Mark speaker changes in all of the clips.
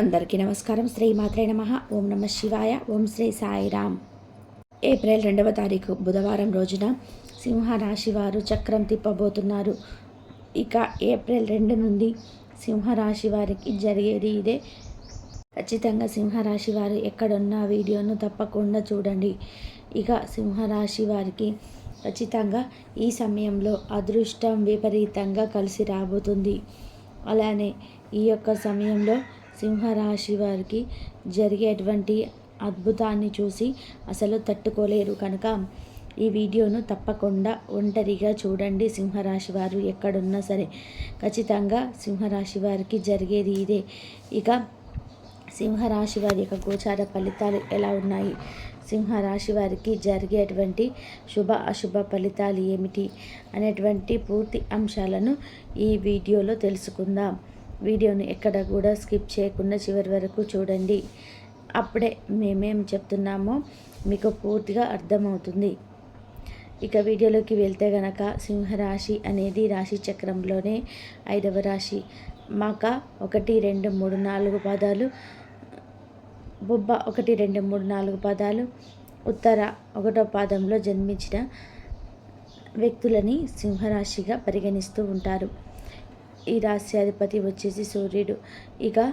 Speaker 1: అందరికీ నమస్కారం. శ్రీ మాత్రే నమ. ఓం నమ శివాయ. ఓం శ్రీ సాయిరామ్ ఏప్రిల్ రెండవ తారీఖు బుధవారం రోజున సింహరాశి వారు చక్రం తిప్పబోతున్నారు. ఇక ఏప్రిల్ రెండు నుండి సింహరాశి వారికి జరిగేది ఇదే. ఖచ్చితంగా సింహరాశి వారు ఎక్కడున్న వీడియోను తప్పకుండా చూడండి. ఇక సింహరాశి వారికి ఖచ్చితంగా ఈ సమయంలో అదృష్టం విపరీతంగా కలిసి రాబోతుంది. అలానే ఈ యొక్క సమయంలో సింహరాశి వారికి జరిగేటువంటి అద్భుతాన్ని చూసి అసలు తట్టుకోలేరు. కనుక ఈ వీడియోను తప్పకుండా ఒంటరిగా చూడండి. సింహరాశి వారు ఎక్కడున్నా సరే ఖచ్చితంగా సింహరాశి వారికి జరిగేది ఇదే. ఇక సింహరాశి వారి యొక్క గోచార ఫలితాలు ఎలా ఉన్నాయి? సింహరాశి వారికి జరిగేటువంటి శుభ అశుభ ఫలితాలు ఏమిటి? అనేటువంటి పూర్తి అంశాలను ఈ వీడియోలో తెలుసుకుందాం. వీడియోని ఎక్కడ కూడా స్కిప్ చేయకుండా చివరి వరకు చూడండి. అప్పుడే మేమేం చెప్తున్నామో మీకు పూర్తిగా అర్థమవుతుంది. ఇక వీడియోలోకి వెళ్తే గనక సింహరాశి అనేది రాశి చక్రంలోనే ఐదవ రాశి. మాక ఒకటి రెండు మూడు నాలుగు పదాలు. బొబ్బ ఒకటి రెండు మూడు నాలుగు పదాలు. ఉత్తర ఒకటో పాదంలో జన్మించిన వ్యక్తులని సింహరాశిగా పరిగణిస్తూ ఉంటారు. ఈ రాశ్యాధిపతి వచ్చేసి సూర్యుడు. ఇక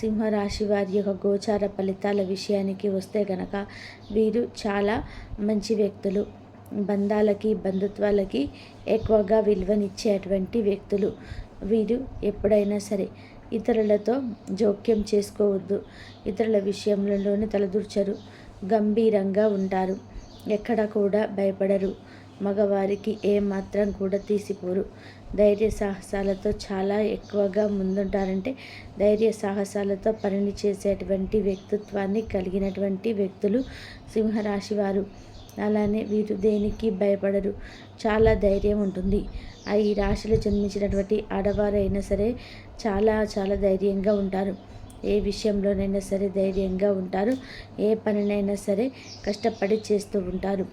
Speaker 1: సింహరాశి వారి యొక్క గోచార ఫలితాల విషయానికి వస్తే గనక వీరు చాలా మంచి వ్యక్తులు. బంధాలకి బంధుత్వాలకి ఎక్కువగా విలువనిచ్చేటువంటి వ్యక్తులు. వీరు ఎప్పుడైనా సరే ఇతరులతో జోక్యం చేసుకోవద్దు. ఇతరుల విషయంలోనే తలదూర్చరు. గంభీరంగా ఉంటారు. ఎక్కడ కూడా భయపడరు. మగవారికి ఏమాత్రం కూడా తీసిపోరు. ధైర్య సాహసాలతో చాలా ఎక్కువగా ముందుంటారంటే ధైర్య సాహసాలతో పనిని చేసేటువంటి వ్యక్తిత్వాన్ని కలిగినటువంటి వ్యక్తులు సింహరాశి వారు అలానే వీరు దేనికి భయపడరు. చాలా ధైర్యం ఉంటుంది. ఆ ఈ రాశిలో జన్మించినటువంటి ఆడవారైనా సరే చాలా చాలా ధైర్యంగా ఉంటారు. ఏ విషయంలోనైనా సరే ధైర్యంగా ఉంటారు. ఏ పనినైనా సరే కష్టపడి చేస్తూ ఉంటారు.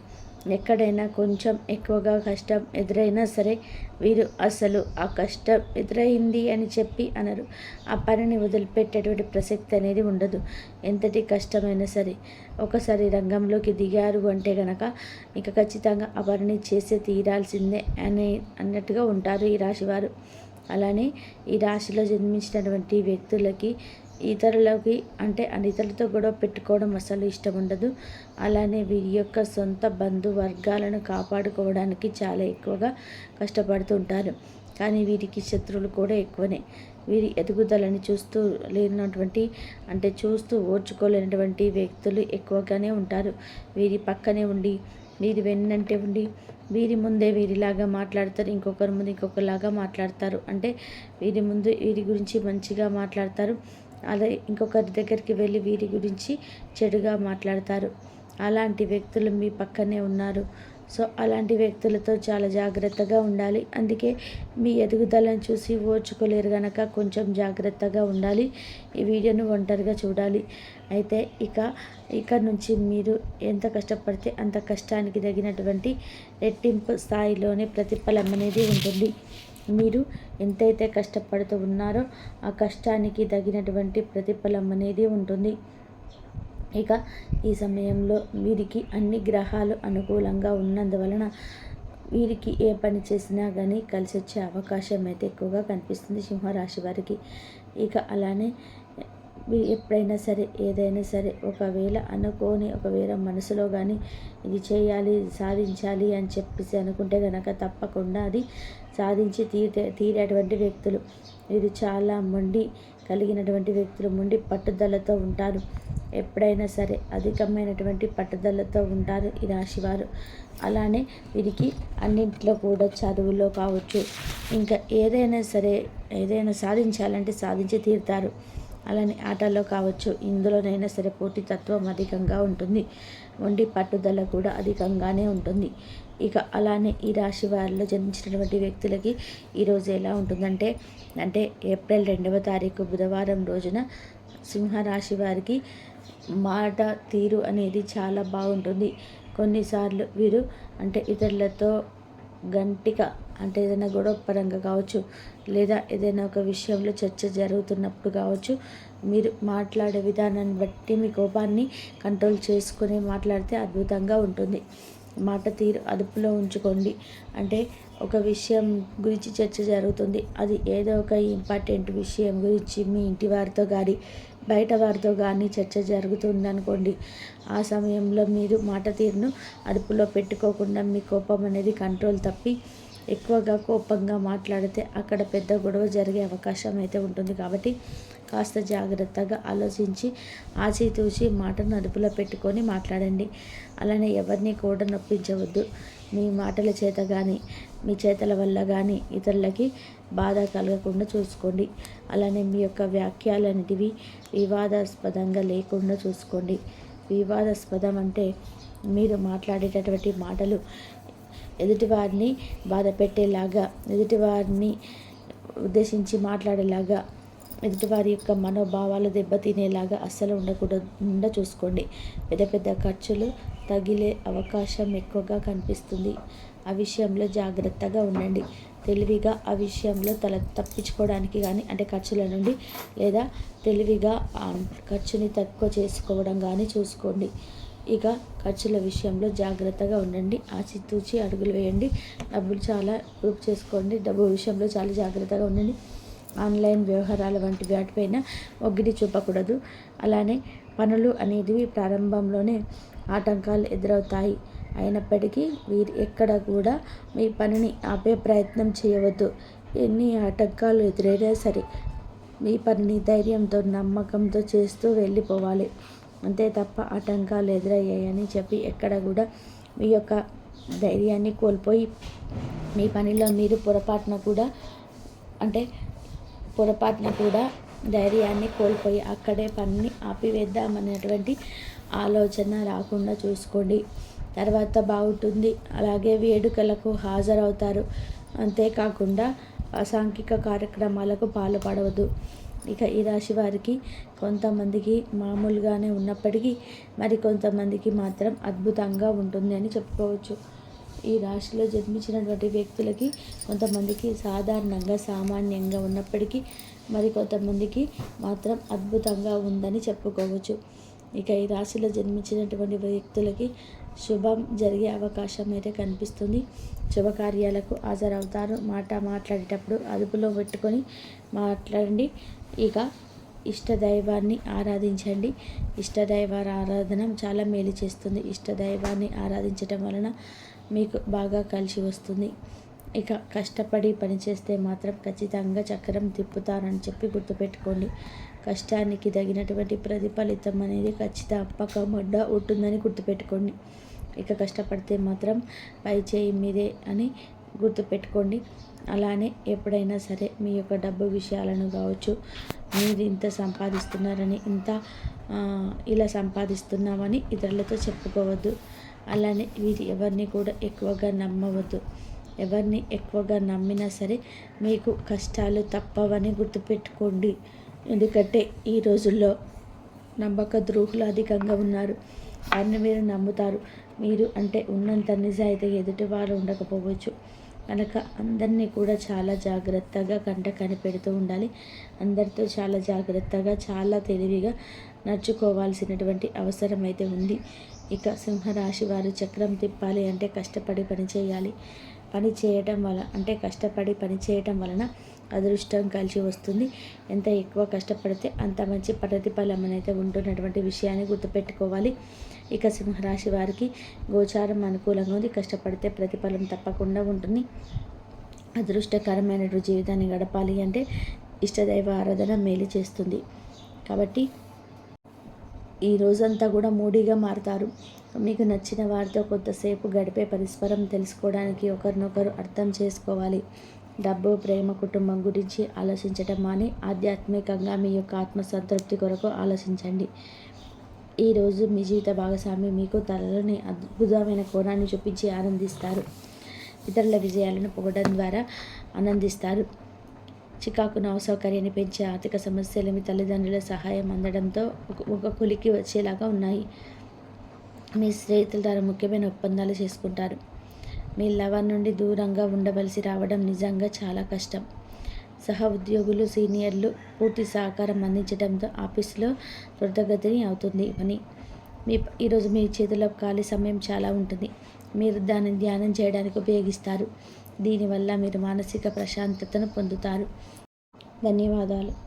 Speaker 1: ఎక్కడైనా కొంచెం ఎక్కువగా కష్టం ఎదురైనా సరే వీరు అసలు ఆ కష్టం ఎదురైంది అని చెప్పి అనరు. ఆ పనిని వదిలిపెట్టేటువంటి ప్రసక్తి అనేది ఉండదు. ఎంతటి కష్టమైనా సరే ఒకసారి రంగంలోకి దిగారు అంటే గనక ఇక ఖచ్చితంగా ఆ పనిని చేసే తీరాల్సిందే అనే అన్నట్టుగా ఉంటారు ఈ రాశివారు. అలానే ఈ రాశిలో జన్మించినటువంటి వ్యక్తులకి ఇతరులకి అంటే ఇతరులతో గొడవ పెట్టుకోవడం అసలు ఇష్టం ఉండదు. అలానే వీరి యొక్క సొంత బంధువర్గాలను కాపాడుకోవడానికి చాలా ఎక్కువగా కష్టపడుతుంటారు కానీ వీరికి శత్రువులు కూడా ఎక్కువనే. వీరి ఎదుగుదలని చూస్తూ లేనటువంటి అంటే చూస్తూ ఓర్చుకోలేనటువంటి వ్యక్తులు ఎక్కువగానే ఉంటారు. వీరి పక్కనే ఉండి వీరి వెన్నంటే ఉండి వీరి ముందే వీరిలాగా మాట్లాడతారు. ఇంకొకరి ముందు ఇంకొకరిలాగా మాట్లాడతారు. అంటే వీరి ముందు వీరి గురించి మంచిగా మాట్లాడతారు. అలా ఇంకొకరి దగ్గరికి వెళ్ళి వీరి గురించి చెడుగా మాట్లాడతారు. అలాంటి వ్యక్తులు మీ పక్కనే ఉన్నారు. సో అలాంటి వ్యక్తులతో చాలా జాగ్రత్తగా ఉండాలి. అందుకే మీ ఎదుగుదలను చూసి ఓర్చుకోలేరు కనుక కొంచెం జాగ్రత్తగా ఉండాలి. ఈ వీడియోను ఒంటరిగా చూడాలి. అయితే ఇక ఇక్కడ నుంచి మీరు ఎంత కష్టపడితే అంత కష్టానికి తగినటువంటి రెట్టింపు స్థాయిలోనే ప్రతిఫలం అనేది ఉంటుంది. మీరు ఎంతైతే కష్టపడుతూ ఉన్నారో ఆ కష్టానికి తగినటువంటి ప్రతిఫలం అనేది ఉంటుంది. ఇక ఈ సమయంలో వీరికి అన్ని గ్రహాలు అనుకూలంగా ఉన్నందువలన వీరికి ఏ పని చేసినా కానీ కలిసి వచ్చే అవకాశం అయితే ఎక్కువగా కనిపిస్తుంది సింహరాశి వారికి. ఇక అలానే మీరు ఎప్పుడైనా సరే ఏదైనా సరే ఒకవేళ అనుకోని ఒకవేళ మనసులో కానీ ఇది చేయాలి సాధించాలి అని చెప్పేసి అనుకుంటే కనుక తప్పకుండా అది సాధించి తీరే తీరేటువంటి వ్యక్తులు. వీరు చాలా మొండి కలిగినటువంటి వ్యక్తులు మొండి పట్టుదలతో ఉంటారు. ఎప్పుడైనా సరే అధికమైనటువంటి పట్టుదలతో ఉంటారు ఈ రాశివారు. అలానే వీరికి అన్నింటిలో కూడా చదువులో కావచ్చు. ఇంకా ఏదైనా సరే ఏదైనా సాధించాలంటే సాధించి తీరుతారు. అలానే ఆటల్లో కావచ్చు ఇందులోనైనా సరే పోటీతత్వం అధికంగా ఉంటుంది. వండి పట్టుదల కూడా అధికంగానే ఉంటుంది. ఇక అలానే ఈ రాశి వారిలో జన్మించినటువంటి వ్యక్తులకి ఈరోజు ఎలా ఉంటుందంటే అంటే ఏప్రిల్ రెండవ తారీఖు బుధవారం రోజున సింహరాశి వారికి మాట తీరు అనేది చాలా బాగుంటుంది. కొన్నిసార్లు వీరు అంటే ఇతరులతో గంటిగా అంటే ఏదైనా గొడవ పరంగా కావచ్చు లేదా ఏదైనా ఒక విషయంలో చర్చ జరుగుతున్నప్పుడు కావచ్చు మీరు మాట్లాడే విధానాన్ని బట్టి మీ కోపాన్ని కంట్రోల్ చేసుకుని మాట్లాడితే అద్భుతంగా ఉంటుంది. మాట తీరు అదుపులో ఉంచుకోండి. అంటే ఒక విషయం గురించి చర్చ జరుగుతుంది. అది ఏదో ఒక ఇంపార్టెంట్ విషయం గురించి మీ ఇంటి వారితో కానీ బయట వారితో కానీ చర్చ జరుగుతుంది అనుకోండి ఆ సమయంలో మీరు మాట తీరును అదుపులో పెట్టుకోకుండా మీ కోపం అనేది కంట్రోల్ తప్పి ఎక్కువగా కోపంగా మాట్లాడితే అక్కడ పెద్ద గొడవ జరిగే అవకాశం అయితే ఉంటుంది. కాబట్టి కాస్త జాగ్రత్తగా ఆలోచించి ఆచితూచి మాటను అదుపులో పెట్టుకొని మాట్లాడండి. అలానే ఎవరిని కూడా నొప్పించవద్దు. మీ మాటల చేత కానీ మీ చేతల వల్ల కానీ ఇతరులకి బాధ కలగకుండా చూసుకోండి. అలానే మీ యొక్క వ్యాఖ్యలు అనేటివి వివాదాస్పదంగా లేకుండా చూసుకోండి. వివాదాస్పదం అంటే మీరు మాట్లాడేటటువంటి మాటలు ఎదుటివారిని బాధ పెట్టేలాగా ఎదుటివారిని ఉద్దేశించి మాట్లాడేలాగా ఎదుటివారి యొక్క మనోభావాలు దెబ్బతినేలాగా అస్సలు ఉండకూడదు చూసుకోండి. పెద్ద పెద్ద ఖర్చులు తగిలే అవకాశం ఎక్కువగా కనిపిస్తుంది. ఆ విషయంలో జాగ్రత్తగా ఉండండి. తెలివిగా ఆ విషయంలో తల తప్పించుకోవడానికి కానీ అంటే ఖర్చుల నుండి లేదా తెలివిగా ఖర్చుని తక్కువ చేసుకోవడం కానీ చూసుకోండి. ఇక ఖర్చుల విషయంలో జాగ్రత్తగా ఉండండి. ఆచితూచి అడుగులు వేయండి. డబ్బులు చాలా గ్రూప్ చేసుకోండి. డబ్బు విషయంలో చాలా జాగ్రత్తగా ఉండండి. ఆన్లైన్ వ్యవహారాల వంటి వాటిపైన ఒగ్గిడి చూపకూడదు. అలానే పనులు అనేవి ప్రారంభంలోనే ఆటంకాలు ఎదురవుతాయి. అయినప్పటికీ వీరు ఎక్కడ కూడా మీ పనిని ఆపే ప్రయత్నం చేయవద్దు. ఎన్ని ఆటంకాలు ఎదురైనా సరే మీ పనిని ధైర్యంతో నమ్మకంతో చేస్తూ వెళ్ళిపోవాలి. అంతే తప్ప ఆటంకాలు ఎదురయ్యాయని చెప్పి ఎక్కడ కూడా మీ యొక్క ధైర్యాన్ని కోల్పోయి మీ పనిలో మీరు పొరపాటున కూడా అంటే పొరపాటున కూడా ధైర్యాన్ని కోల్పోయి అక్కడే పనిని ఆపివేద్దామనేటువంటి ఆలోచన రాకుండా చూసుకోండి. తర్వాత బాగుంటుంది. అలాగే వేడుకలకు హాజరవుతారు. అంతేకాకుండా అసాంఘిక కార్యక్రమాలకు పాల్పడవద్దు. ఇక ఈ రాశి వారికి కొంతమందికి మామూలుగానే ఉన్నప్పటికీ మరి కొంతమందికి మాత్రం అద్భుతంగా ఉంటుంది అని చెప్పుకోవచ్చు. ఈ రాశిలో జన్మించినటువంటి వ్యక్తులకి కొంతమందికి సాధారణంగా సామాన్యంగా ఉన్నప్పటికీ మరి కొంతమందికి మాత్రం అద్భుతంగా ఉందని చెప్పుకోవచ్చు. ఇక ఈ రాశిలో జన్మించినటువంటి వ్యక్తులకి శుభం జరిగే అవకాశం అయితే కనిపిస్తుంది. శుభకార్యాలకు హాజరవుతారు. మాట మాట్లాడేటప్పుడు అదుపులో పెట్టుకొని మాట్లాడండి. ఇక ఇష్టదైవాన్ని ఆరాధించండి. ఇష్టదైవ ఆరాధన చాలా మేలు చేస్తుంది. ఇష్టదైవాన్ని ఆరాధించటం వలన మీకు బాగా కలిసి వస్తుంది. ఇక కష్టపడి పనిచేస్తే మాత్రం ఖచ్చితంగా చక్రం తిప్పుతారని చెప్పి గుర్తుపెట్టుకోండి. కష్టానికి తగినటువంటి ప్రతిఫలితం అనేది ఖచ్చితంగా తప్పకుండా ఉంటుందని గుర్తుపెట్టుకోండి. ఇక కష్టపడితే మాత్రం పై చేయి మీదే అని గుర్తుపెట్టుకోండి. అలానే ఎప్పుడైనా సరే మీ యొక్క డబ్బు విషయాలను కావచ్చు మీరు ఇంత సంపాదిస్తున్నారని ఇంత ఇలా సంపాదిస్తున్నామని ఇతరులతో చెప్పుకోవద్దు. అలానే వీరి ఎవరిని కూడా ఎక్కువగా నమ్మవద్దు. ఎవరిని ఎక్కువగా నమ్మినా సరే మీకు కష్టాలు తప్పవని గుర్తుపెట్టుకోండి. ఎందుకంటే ఈ రోజుల్లో నమ్మక ద్రోహులు అధికంగా ఉన్నారు. వారిని మీరు నమ్ముతారు. మీరు అంటే ఉన్నంత నిజాయితీ ఎదుటి వారు ఉండకపోవచ్చు. కనుక అందరినీ కూడా చాలా జాగ్రత్తగా కంట కనిపెడుతూ ఉండాలి. అందరితో చాలా జాగ్రత్తగా చాలా తెలివిగా నడుచుకోవాల్సినటువంటి అవసరం అయితే ఉంది. ఇక సింహరాశి వారు చక్రం తిప్పాలి అంటే కష్టపడి పని చేయాలి. పని చేయటం వల్ల అంటే కష్టపడి పని చేయటం వలన అదృష్టం కలిసి వస్తుంది. ఎంత ఎక్కువ కష్టపడితే అంత మంచి ప్రతిఫలం అనేది ఉంటున్నటువంటి విషయాన్ని గుర్తుపెట్టుకోవాలి. ఇక సింహరాశి వారికి గోచారం అనుకూలంగా ఉంది. కష్టపడితే ప్రతిఫలం తప్పకుండా ఉంటుంది. అదృష్టకరమైన జీవితాన్ని గడపాలి అంటే ఇష్టదైవ ఆరాధన మేలు చేస్తుంది. కాబట్టి ఈ రోజంతా కూడా మూడీగా మారుతారు. మీకు నచ్చిన వారితో కొంతసేపు గడిపే పరస్పరం తెలుసుకోవడానికి ఒకరినొకరు అర్థం చేసుకోవాలి. డబ్బు ప్రేమ కుటుంబం గురించి ఆలోచించటం మాని ఆధ్యాత్మికంగా మీ యొక్క ఆత్మసంతృప్తి కొరకు ఆలోచించండి. ఈరోజు మీ జీవిత భాగస్వామి మీకు తలలోని అద్భుతమైన కోణాన్ని చూపించి ఆనందిస్తారు. ఇతరుల విజయాలను పొగడం ద్వారా ఆనందిస్తారు. చికాకును అసౌకర్యాన్ని పెంచే ఆర్థిక సమస్యలు మీ తల్లిదండ్రుల సహాయం అందడంతో ఒక కులికి వచ్చేలాగా ఉన్నాయి. మీ స్నేహితుల ద్వారా ముఖ్యమైన ఒప్పందాలు చేసుకుంటారు. మీ లవర్ నుండి దూరంగా ఉండవలసి రావడం నిజంగా చాలా కష్టం. సహ ఉద్యోగులు సీనియర్లు పూర్తి సహకారం అందించడంతో ఆఫీసులో త్వరితగతిని అవుతుంది పని. మీ ఈరోజు మీ చేతిలో ఖాళీ సమయం చాలా ఉంటుంది. మీరు దాన్ని ధ్యానం చేయడానికి ఉపయోగిస్తారు. దీనివల్ల మీరు మానసిక ప్రశాంతతను పొందుతారు. ధన్యవాదాలు.